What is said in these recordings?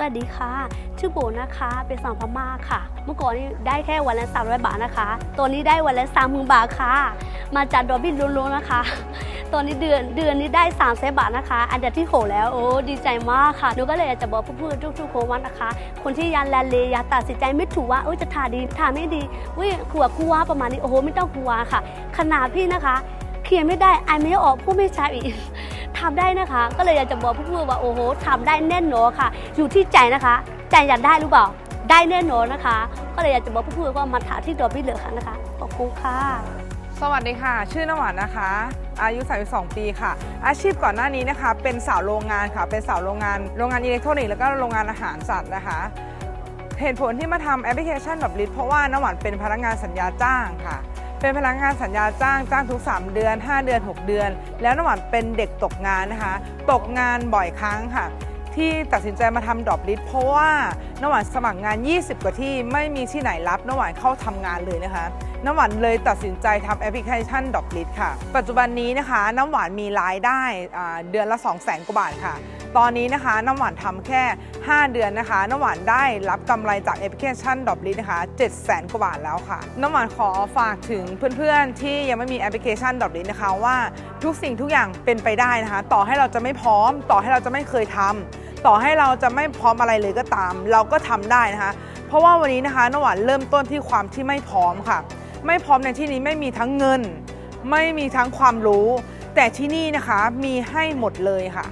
สวัสดีค่ะ ชื่อโบนะคะ เป็นสาวพม่าค่ะ เมื่อก่อนนี่ได้แค่วันละ300บาทนะคะ ตอนนี้ได้วันละ30,000บาทค่ะ มาจากดอกบินล้วนๆนะคะ ตอนนี้เดือนเดือนนี้ได้3ามแสนบาทนะคะ อันดับที่หกแล้ว โอ้ดีใจมากค่ะ หนูก็เลยอยากจะบอกเพื่อนๆทุกๆคนว่านะคะ คนที่ยังลันเลยังตัดสินใจไม่ถูกว่าเอ้ยจะทาดีทาไม่ดีอุ้ยกลัวกลัวประมาณนี้ โอ้โหไม่ต้องกลัวค่ะ ขนาดพี่นะคะเขียนไม่ได้ไอไม่ออกพูดไม่ชัดอีก ทำได้นะคะ ก็เลยอยากจะบอกเพื่อนๆว่าโอ้โหทำได้แน่นอนค่ะ อยู่ที่ใจนะคะ ใจอยากได้หรือเปล่าได้แน่นอนนะคะ ก็เลยอยากจะบอกเพื่อนๆว่ามาถาที่ดอกบิเหลือค่ะนะคะขอบคุณค่ะ สวัสดีค่ะ ชื่อน้ำหวานนะคะ อายุ 32 ปีค่ะ อาชีพก่อนหน้านี้นะคะ เป็นสาวโรงงานค่ะ เป็นสาวโรงงาน โรงงานอิเล็กทรอนิกส์แล้วก็โรงงานอาหารสัตว์นะคะ เหตุผลที่มาทำแอปพลิเคชันแบบลิทเพราะว่าน้ำหวานเป็นพนักงานสัญญาจ้างค่ะ เป็นพนักงานสัญญาจ้างจ้างทุก 3 เดือน 5 เดือน 6 เดือน แล้วน้ำหวานเป็นเด็กตกงานนะคะ ตกงานบ่อยครั้งค่ะ ที่ตัดสินใจมาทำดรอปลิทเพราะว่าน้ำหวานสมัครงาน 20 กว่าที่ไม่มีที่ไหนรับน้ำหวานเข้าทำงานเลยนะคะ น้ำหวานเลยตัดสินใจทำแอปพลิเคชันดรอปลิทค่ะ ปัจจุบันนี้นะคะ น้ำหวานมีรายได้เดือนละ 2 0 0 0 0 0กว่าบาทค่ะ ตอนนี้นะคะน้ำหวานทำแค่ 5 เดือนนะคะน้ำหวานได้รับกำไรจากแอปพลิเคชันดรอปลิทนะคะ7 0 0 0 0กว่าบาทแล้วค่ะ น้ำหวานขอฝากถึงเพื่อนๆ ที่ยังไม่มีแอปพลิเคชันดรอปลิทนะคะว่าทุกสิ่งทุกอย่างเป็นไปได้นะคะ ต่อให้เราจะไม่พร้อม ต่อให้เราจะไม่เคยทำต่อให้เราจะไม่พร้อมอะไรเลยก็ตาม เราก็ทำได้นะคะเพราะว่าวันนี้นะคะน้ำหวานเริ่มต้นที่ความที่ไม่พร้อมค่ะ ไม่พร้อมในที่นี้ไม่มีทั้งเงิน ไม่มีทั้งความรู้ แต่ที่นี่นะคะมีให้หมดเลยค่ะ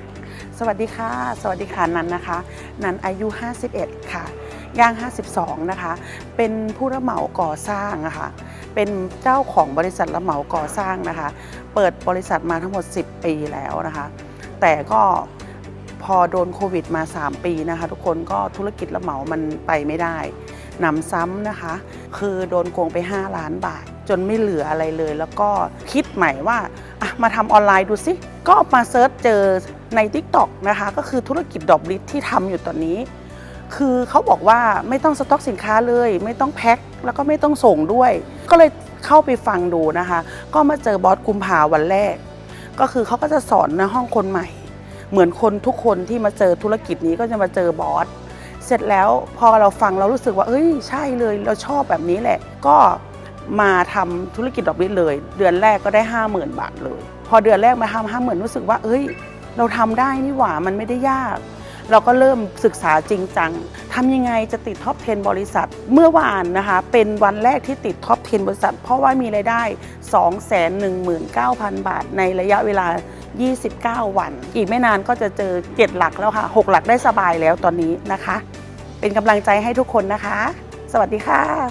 สวัสดีค่ะ สวัสดีค่ะนันนะคะ นันอายุ 51 ค่ะ ย่าง 52 นะคะ เป็นผู้รับเหมาก่อสร้างนะคะเป็นเจ้าของบริษัทรับเหมาก่อสร้างนะคะ เปิดบริษัทมาทั้งหมด 10 ปีแล้วนะคะ แต่ก็พอโดนโควิดมา 3 ปีนะคะ ทุกคนก็ธุรกิจรับเหมามันไปไม่ได้ หนำซ้ำนะคะ คือโดนโกงไป 5 ล้านบาท จนไม่เหลืออะไรเลย แล้วก็คิดใหม่ว่าอะมาทำออนไลน์ดูสิ ก็มาเซิร์ชเจอใน TikTok นะคะ ก็คือธุรกิจดอกลิทที่ทำอยู่ตอนนี้ คือเขาบอกว่าไม่ต้องสต็อกสินค้าเลย ไม่ต้องแพ็คแล้วก็ไม่ต้องส่งด้วย ก็เลยเข้าไปฟังดูนะคะ ก็มาเจอบอสกุมภาวันแรก ก็คือเขาก็จะสอนในห้องคนใหม่ เหมือนคนทุกคนที่มาเจอธุรกิจนี้ก็จะมาเจอบอส เสร็จแล้วพอเราฟังเรารู้สึกว่า เอ้ยใช่เลยเราชอบแบบนี้แหละ ก็มาทำธุรกิจดอกเบี้ยเลย เดือนแรกก็ได้ 5 0,000 บาทเลย พอเดือนแรกมาทำห้าหมื่นรู้สึกว่า เอ้ย เราทำได้นี่หว่ามันไม่ได้ยาก เราก็เริ่มศึกษาจริงจังทำยังไงจะติดท็อป 10 บริษัท เมื่อวานนะคะ เป็นวันแรกที่ติดท็อป 10 บริษัท เพราะว่ามีรายได้ 219,000 บาท ในระยะเวลา 29 วัน อีกไม่นานก็จะเจอ 7 หลักแล้วค่ะ 6 หลักได้สบายแล้วตอนนี้นะคะ เป็นกำลังใจให้ทุกคนนะคะ สวัสดีค่ะ